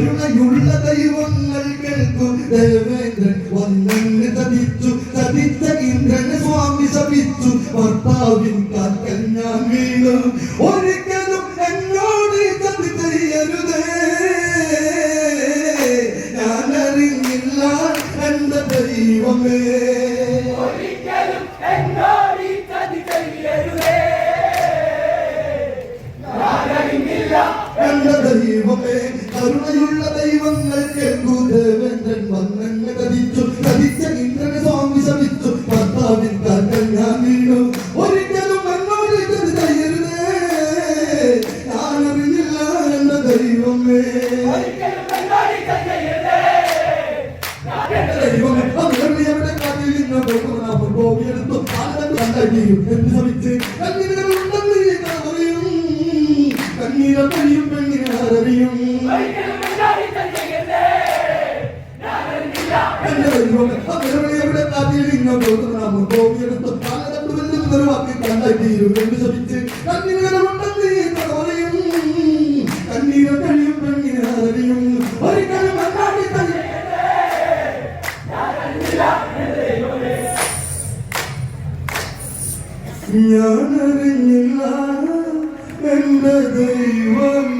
കരുണയുള്ള ദൈവങ്ങൾ കേൾക്കു. ദേവേന്ദ്രൻ ഒന്നെന്ന് തപിച്ചു തപിച്ച ഇന്ദ്രന് സ്വാമി ശപിച്ചു. ഭർത്താവിൻ ഞങ്ങളുടെ ദൈവമേ കരുണയുള്ള ദൈവങ്ങൾക്ക് ഭൂതവേന്ദ്രൻ വന്നങ്ങ് കഥിച്ചു കഥിച്ച ഇന്ദ്രനെ സ്വാമി ശമിച്ചു. ഭർത്താവിൻ കണ്ണൻ ഞാൻ വീണു. ഒരിക്കലും എന്നോട് ഇത് ചെയ്യരുതേ ഞാൻ എന്ന ദൈവമേ. നീരപ്പനിയും പെണ്ണിനെ അറിയും എവിടെ കാട്ടിയിൽ നിങ്ങൾ നമ്മൾ ഭൂമിയെടുത്ത് പലതരത്തിൽ കണ്ടെത്തിയിരുന്നു എന്ന് ശപിച്ച് കണ്ണിനുണ്ടെന്ന് പറയും കണ്ണീരപ്പനിയും പെണ്ണിനെ അറിയും ഒരിക്കലും ഞാനറിഞ്ഞില്ല എന്റെ we were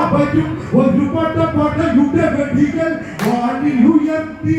அபயம் ஒரு பட்ட பட்ட யுட வெடிகள் வானில் உயர்த்தி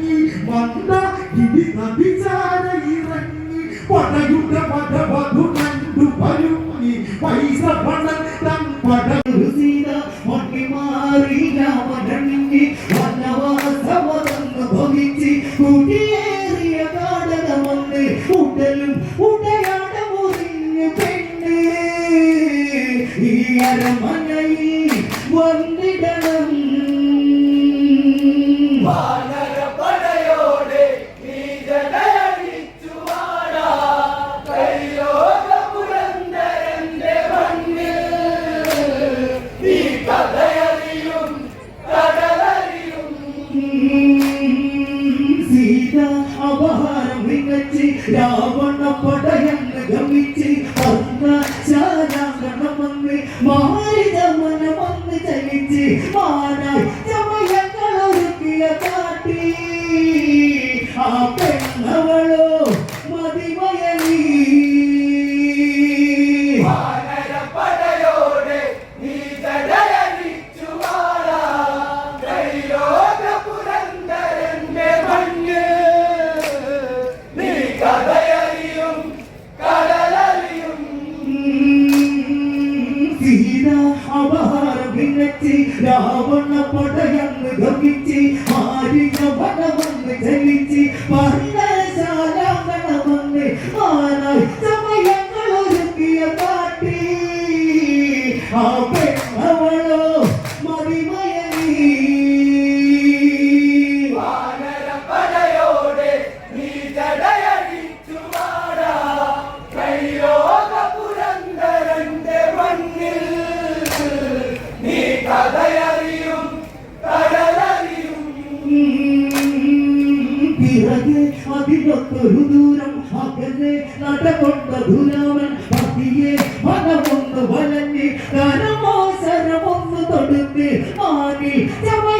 വന്ന ഇനി നദി ചാര ഇറങ്ങി പടയുട പടവധു കണ്ടു പരുങ്ങി. പൈസ പണം തൻ പട. മാറി രാമനങ്ങി No. രാവണ പടയന്ന് ഗമിച്ച് ആ നടകൊണ്ട് ദുരാമൻ ഭക്തിയെ മനമൊന്ന് വലഞ്ഞ് കരമോസരമൊന്ന് തൊടുത്ത് മാറി ചവ